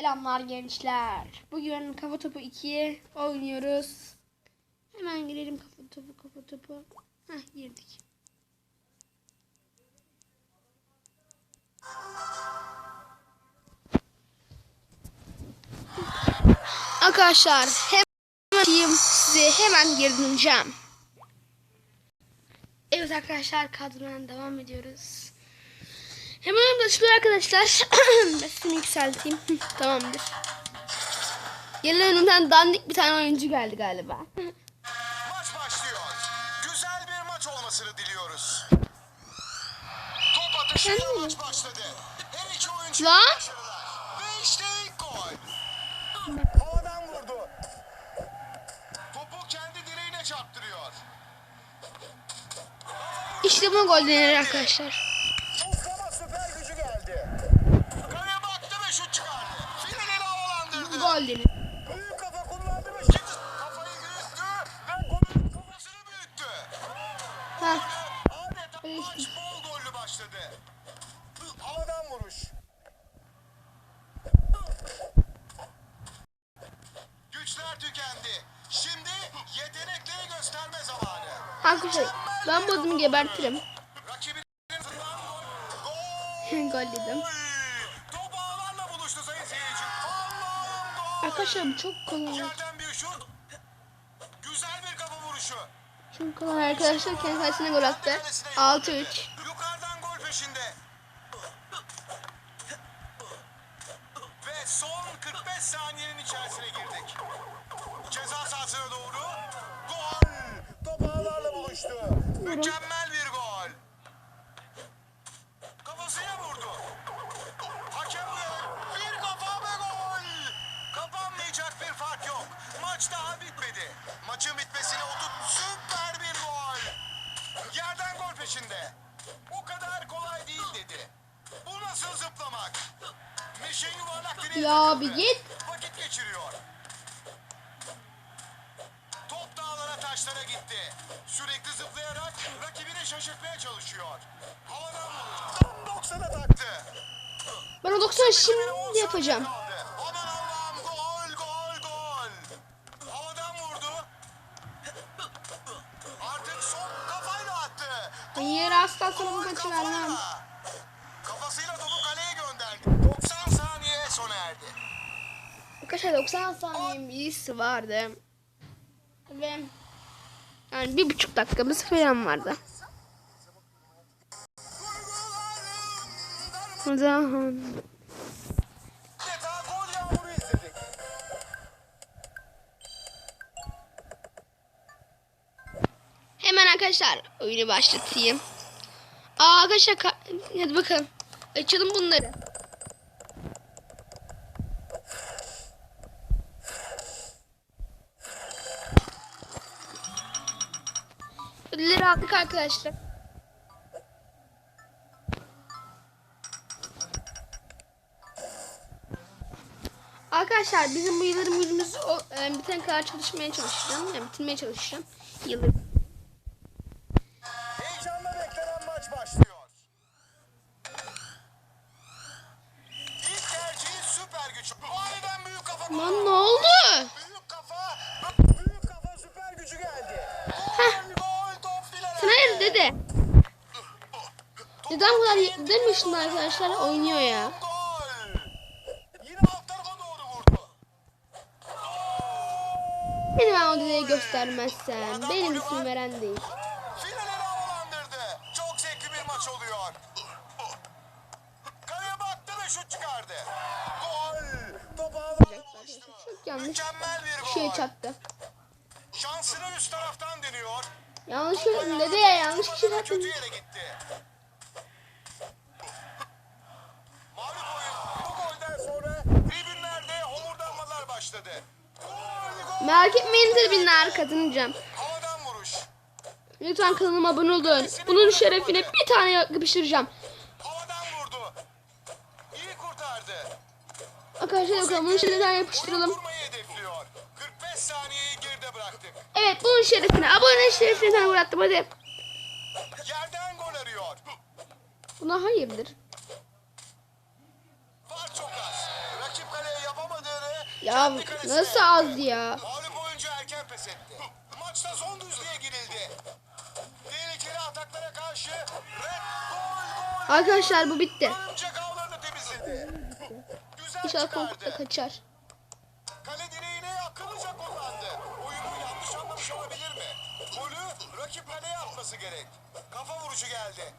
Selamlar gençler. Bugün kafa topu 2'ye oynuyoruz. Hemen girelim kafa topu kafa topu. Heh girdik. Arkadaşlar hemen diyeyim size hemen gireceğim. Evet arkadaşlar kadrodan devam ediyoruz. Hemen başlıyor arkadaşlar. Sesimi yükselteyim. Tamamdır. Gelen önümden dandik bir tane oyuncu geldi galiba. Maç başlıyor. Güzel bir maç olmasını diliyoruz. Top atışıyla maç başladı. Her iki oyuncu Lan! başarılar. Ve işte ilk gol. Havadan vurdu. Topu kendi direğine çarptırıyor. İşte bu gol denir arkadaşlar. Muslama süper gücü geldi. Kaleye baktı ve şut çıkardı. Finalini havalandırdı. Gol denir. Büyük kafa kullandı ve şimdi kafayı büyüttü ve golün kafasını büyüttü. Ha. Maç bol gollü başladı. Havadan vuruş. Güçler tükendi. Şimdi yetenekleri gösterme zamanı. Arkadaşlar ben bu adamı gebertirim. Rakibinin gol dedim. Arkadaşlar çok kolay. Yerden bir şut. Güzel bir kafa vuruşu. Çok kolay arkadaşlar. Kendi kalesine gol attı. 6-3. Yukarıdan gol peşinde. Ve son 45 saniyenin içerisine girdik. Ceza sahasına doğru. Gol. Top ağlarla buluştu. Mükemmel bir gol. Kafasıyla vurdu. Hakem uyarı. Bir kafa ve gol. Kapanmayacak bir fark yok. Maç daha bitmedi. Maçın bitmesine otut süper bir gol. Yerden gol peşinde. O kadar kolay değil dedi. Bu nasıl zıplamak? Meşe yuvarlak direğe Ya bir git. Vakit geçiriyor. Top dağlara taşlara gitti. Sürekli zıplayarak rakibini şaşırtmaya çalışıyor. Havadan vurdu. Tam 90'a taktı. Ben o 90 Rakibine on şimdi saniye yapacağım. kaldı. Aman Allah'ım gol gol gol. Havadan vurdu. Artık son kafayla attı. Hayır asla sana bu Gol maçı kafayla. vermem. Kafasıyla topu kaleye gönderdi. 90 saniye sona erdi. Arkadaşlar 90 saniye birisi vardı. Ve yani bir buçuk dakikamız falan vardı. O hemen arkadaşlar oyunu başlatayım. Aa arkadaşlar ka- hadi bakalım. Açalım bunları. Ödülleri aldık arkadaşlar. Arkadaşlar bizim bu yılların günümüzü o, e, bitene kadar çalışmaya çalışacağım. Yani bitirmeye çalışacağım. Yıldır. Dede. Neden bu kadar demiştin arkadaşlar oynuyor ya. Beni ben o dedeyi göstermezsem benim isim veren değil. Çok yanlış şey çattı. Şansını üst taraftan deniyor. Yanlış dede yanlış kişi Kötü çattın. yere gitti. Mağlup oyun. Bu golden sonra tribünlerde homurdanmalar başladı. Gol gol. Merak etmeyin. Havadan vuruş. Lütfen kanalıma abone olun. Bunun şerefine bir tane yapıştıracağım. Arkadaşlar bakalım bunun şerefine yapıştıralım. Evet bunun şerefine abone şerefine bıraktım hadi. Yerden gol arıyor. Buna hayırdır. Var çok az. Rakip kaleye yabancı Ya nasıl az ya? Mağlup oyuncu erken pes etti. Maçta son düzlüğe girildi. Tehlikeli ataklara karşı red gol gol. Arkadaşlar bu bitti. Örümcek ağlarını temizledi. Güzel İnşallah da çıkardı. kaçar. Atması gerek. Kafa vuruşu geldi.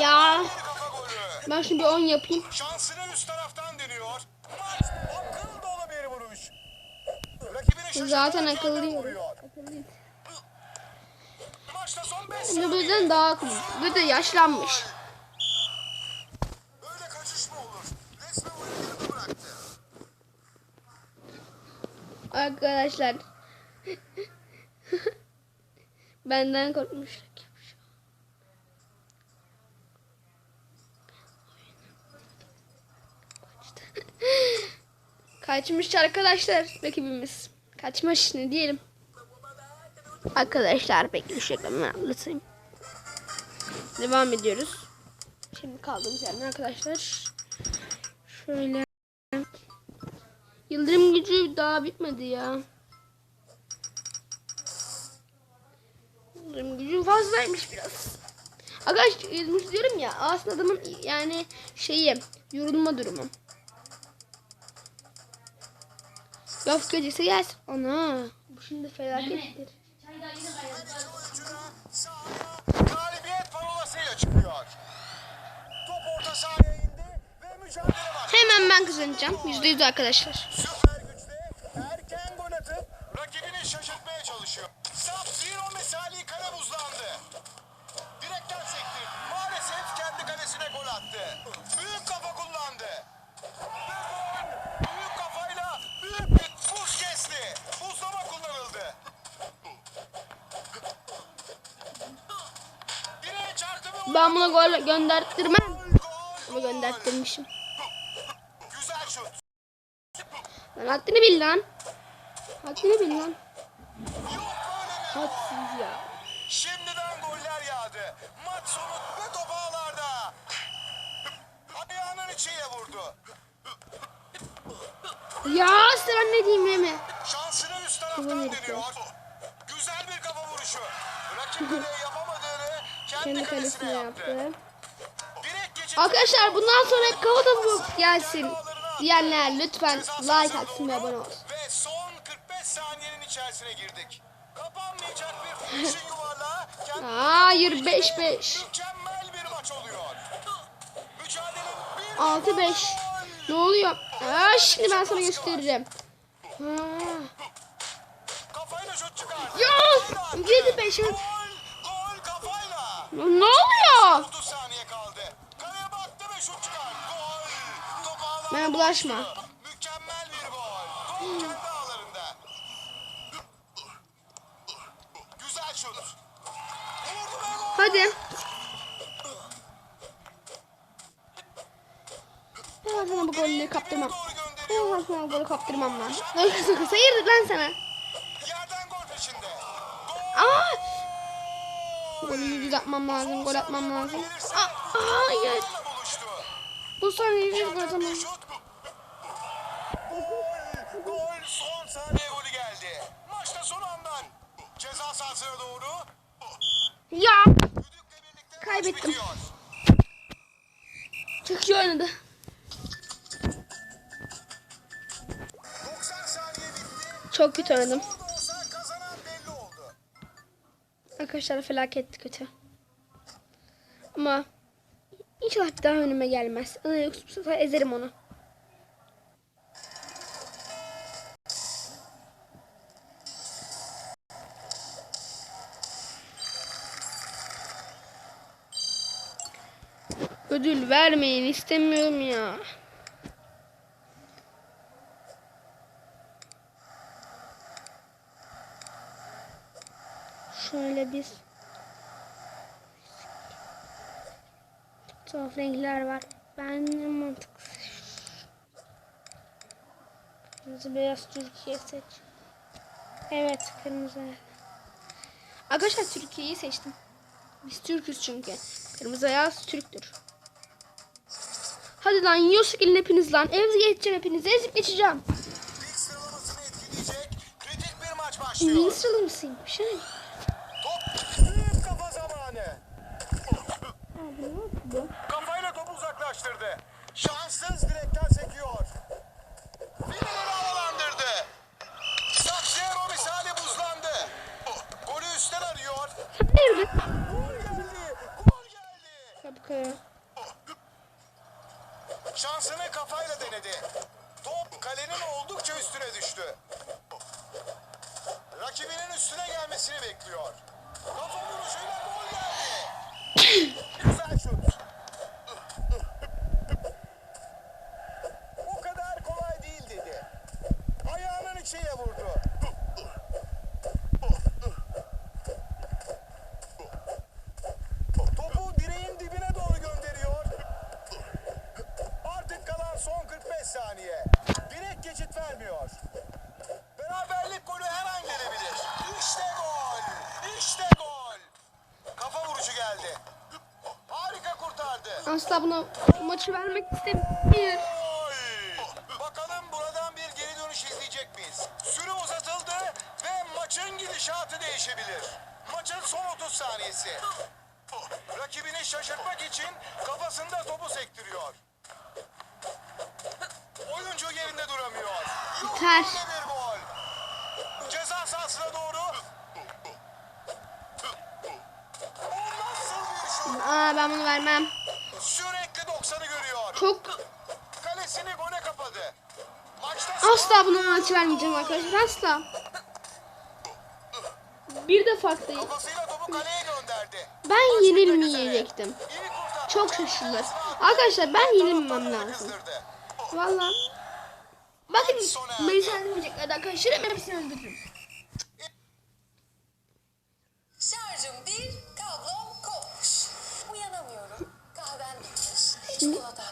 Ya ben şimdi bir 10 yapayım. Şansını üst taraftan deniyor. Maç akıl dolu bir vuruş. Şaşırtan Zaten akıllıyım. 5 Şimdi birden daha akıllı. Bir de yaşlanmış. Böyle Benden korkmuş. Kaçmış arkadaşlar rakibimiz. Kaçmış ne diyelim. Arkadaşlar bekle şakamı anlatayım. Devam ediyoruz. Şimdi kaldığımız yerden arkadaşlar. Şöyle. Yıldırım gücü daha bitmedi ya. Yıldırım gücü fazlaymış biraz. Arkadaşlar gücü diyorum ya aslında adamın yani şeyi yorulma durumu. Yaf gecesi gelsin. Ana bu şimdi felakettir. Oyuncuna sahaya galibiyet parolasıyla çıkıyor. Top orta sahaya indi ve mücadele başladı. Hemen ben kazanacağım. Yüzde yüz arkadaşlar. Süper güçle erken gol atıp rakibini şaşırtmaya çalışıyor. Sub-Zero misali kale buzlandı. Direkten sekti. Maalesef kendi kalesine gol attı. Büyük kafa kullandı. Büyük kafayla büyük bir buz kesti. Buzlama kullanıldı. Direğe çarptı ve Ben buna gol gönderttirmem. Ama gönderttirmişim. Güzel şut. Lan haddini bil lan. Haddini bil lan. Hadsız ya. Şimdiden goller yağdı. Maç sonu ve top ağlarda. Ayağının içiyle vurdu. Ya sen ne diyeyim mi? Şansını üst taraftan deniyor. Güzel bir kafa vuruşu. Rakip kaleye yapamadığını kendi, Kendi kalesine yaptı. Arkadaşlar bundan sonra hep kafa topu gelsin diyenler lütfen like atsın ve abone olsun. Ve son 45 saniyenin içerisine girdik. Kapanmayacak bir finishing yuvarlağı. kendi- Hayır 5-5. Mükemmel bir maç oluyor. Mücadele bir 6-5. Ne oluyor? Aa, şimdi ben sana göstereceğim. Ha. Kafayla şut çıkardı. Ya Kafayla attı. Ben sana bu golleri kaptırmam. Ben sana bu golü kaptırmam lan. Hayırdır lan sana. Yerden gol peşinde. Aa! Golü düz atmam lazım. Gol atmam lazım. Aa, hayır. Bu saniye bir gol atamam. Gol. Son saniye golü geldi. Maçta son andan. Ceza sahasına doğru. Ya. Kaybettim. Çok iyi oynadı. Çok kötü oynadım. Arkadaşlar felaket kötü. Ama inşallah daha önüme gelmez. Ama yoksa ezerim onu. Ödül vermeyin istemiyorum ya. Şöyle bir tuhaf renkler var. Ben mantıklı. Kırmızı beyaz Türkiye seç. Evet kırmızı. Arkadaşlar Türkiye'yi seçtim. Biz Türk'üz çünkü. Kırmızı beyaz Türktür. Hadi lan yiyorsak elin hepiniz lan. Evde geçeceğim hepinizi. Ezip geçeceğim. Lig sıralamasını etkileyecek kritik bir maç başlıyor. Bir şey. Top büyük kafa zamanı. Abi ne yapıyor? Kafayla uzaklaştırdı. Şanssız direkten sekiyor. Filini havalandırdı. Saksiyero misali buzlandı. Golü üstten arıyor. Gol geldi. Gol geldi. Kapkaya. Şansını kafayla denedi. Top kalenin oldukça üstüne düştü. Rakibinin üstüne gelmesini bekliyor. Kafa vuruşuyla gol geldi. Güzel şut. O kadar kolay değil dedi. Ayağının içiyle vurdu. Topu direğin dibine doğru gönderiyor. Artık kalan son 45 saniye. Direkt geçit vermiyor. Beraberlik golü her an gelebilir. İşte gol. İşte gol. Kafa vuruşu geldi. Harika kurtardı. Asla buna maçı vermek istemiyor. Bakalım buradan bir geri dönüş izleyecek miyiz? Süre uzatıldı ve maçın gidişatı değişebilir. Maçın son 30 saniyesi. Rakibini şaşırtmak için kafasında topu sektiriyor. Oyuncu yerinde duramıyor. Ter. Yine bir gol. Ceza sahasına doğru. Aa ben bunu vermem çok kalesini gole kapadı. Maçta asla buna maç vermeyeceğim arkadaşlar. Asla. Bir de farklıyım. Ben yenilmeyecektim. Çok şaşırılır. Arkadaşlar ben yenilmem lazım. Valla. Bakın beni sendemeyecekler arkadaşlar. Hepsini öldürürüm. Şarjım bir, kablom kopmuş. Uyanamıyorum. Kahvem bitmiş. Çikolata